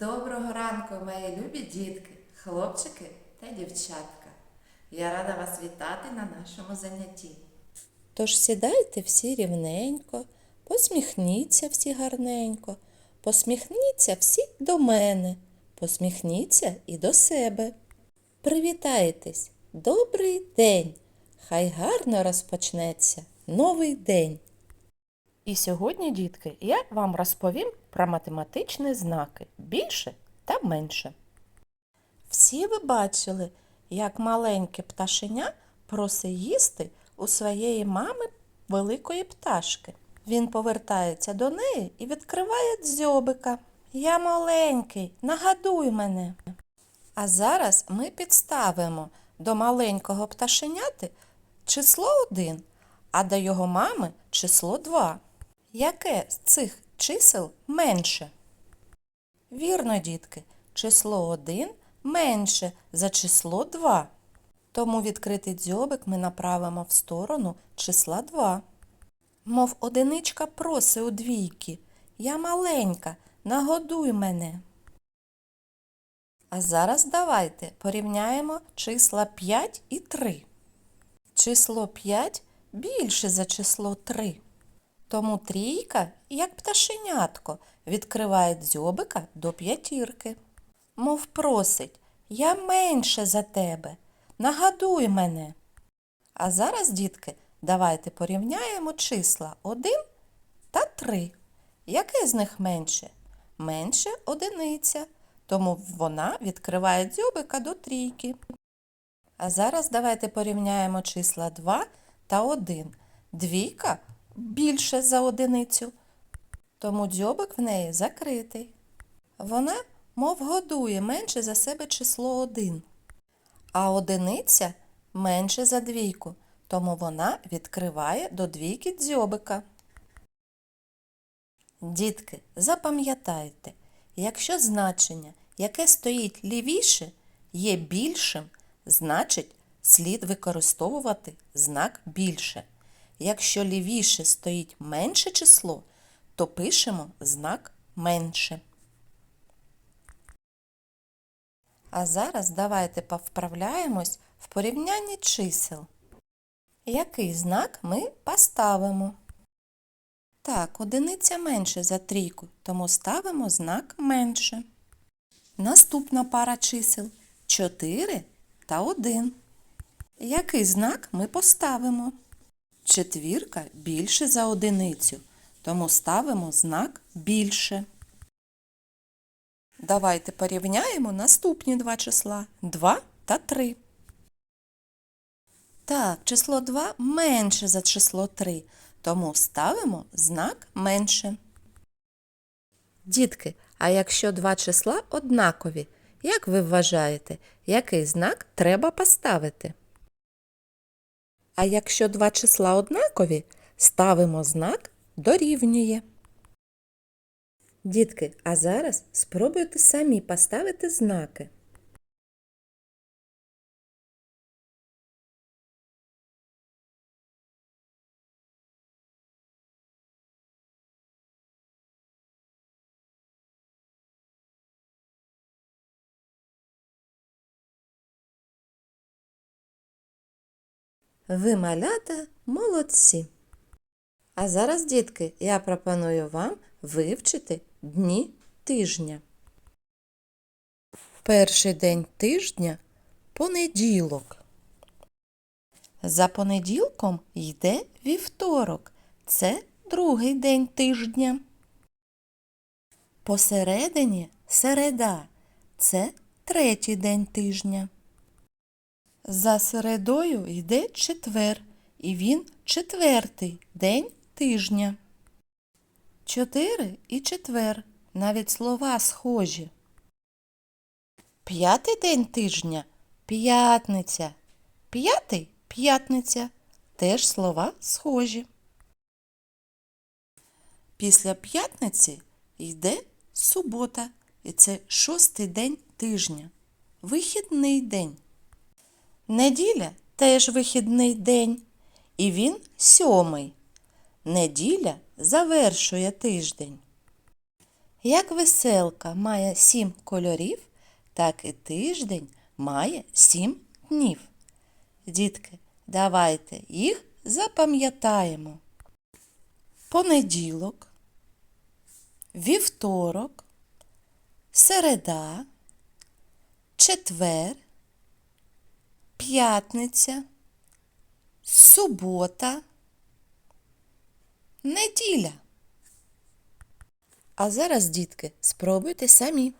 Доброго ранку, мої любі дітки, хлопчики та дівчатка. Я рада вас вітати на нашому занятті. Тож сідайте всі рівненько, посміхніться всі гарненько, посміхніться всі до мене, посміхніться і до себе. Привітайтесь, добрий день! Хай гарно розпочнеться новий день. І сьогодні, дітки, я вам розповім про математичні знаки більше та менше. Всі ви бачили, як маленьке пташеня просить їсти у своєї мами великої пташки. Він повертається до неї і відкриває дзьобика. Я маленький, нагадуй мене. А зараз ми підставимо до маленького пташеняти число 1, а до його мами число 2. Яке з цих чисел менше? Вірно, дітки, число 1 менше за число 2. Тому відкритий дзьобик ми направимо в сторону числа 2. Мов одиничка проси у двійки. Я маленька, нагодуй мене. А зараз давайте порівняємо числа 5 і 3. Число 5 більше за число 3. Тому трійка, як пташенятко, відкриває дзьобика до п'ятірки. Мов просить, я менше за тебе, нагадуй мене. А зараз, дітки, давайте порівняємо числа 1 та 3. Яке з них менше? Менше одиниця, тому вона відкриває дзьобика до трійки. А зараз давайте порівняємо числа 2 та 1. Двійка більше за одиницю, тому дзьобик в неї закритий. Вона, мов годує менше за себе число 1. А одиниця менше за двійку, тому вона відкриває до двійки дзьобика. Дітки, запам'ятайте, якщо значення, яке стоїть лівіше, є більшим, значить слід використовувати знак більше. Якщо лівіше стоїть менше число, то пишемо знак менше. А зараз давайте повправляємось в порівнянні чисел. Який знак ми поставимо? Так, одиниця менше за трійку, тому ставимо знак менше. Наступна пара чисел 4 та 1. Який знак ми поставимо? Четвірка більше за одиницю, тому ставимо знак більше. Давайте порівняємо наступні два числа 2 та 3. Так, число 2 менше за число 3, тому ставимо знак менше. Дітки, а якщо два числа однакові, як ви вважаєте, який знак треба поставити? А якщо два числа однакові, ставимо знак дорівнює. Дітки, а зараз спробуйте самі поставити знаки. Ви малята молодці. А зараз, дітки, я пропоную вам вивчити дні тижня. Перший день тижня понеділок. За понеділком йде вівторок. Це другий день тижня. Посередині середа. Це третій день тижня. За середою йде четвер, і він четвертий день тижня. Чотири і четвер. Навіть слова схожі. П'ятий день тижня п'ятниця. П'ятий п'ятниця. Теж слова схожі. Після п'ятниці йде субота, і це шостий день тижня. Вихідний день. Неділя теж вихідний день, і він сьомий. Неділя завершує тиждень. Як веселка має сім кольорів, так і тиждень має сім днів. Дітки, давайте їх запам'ятаємо. Понеділок, вівторок, середа, четвер, п'ятниця, субота, неділя. А зараз, дітки, спробуйте самі.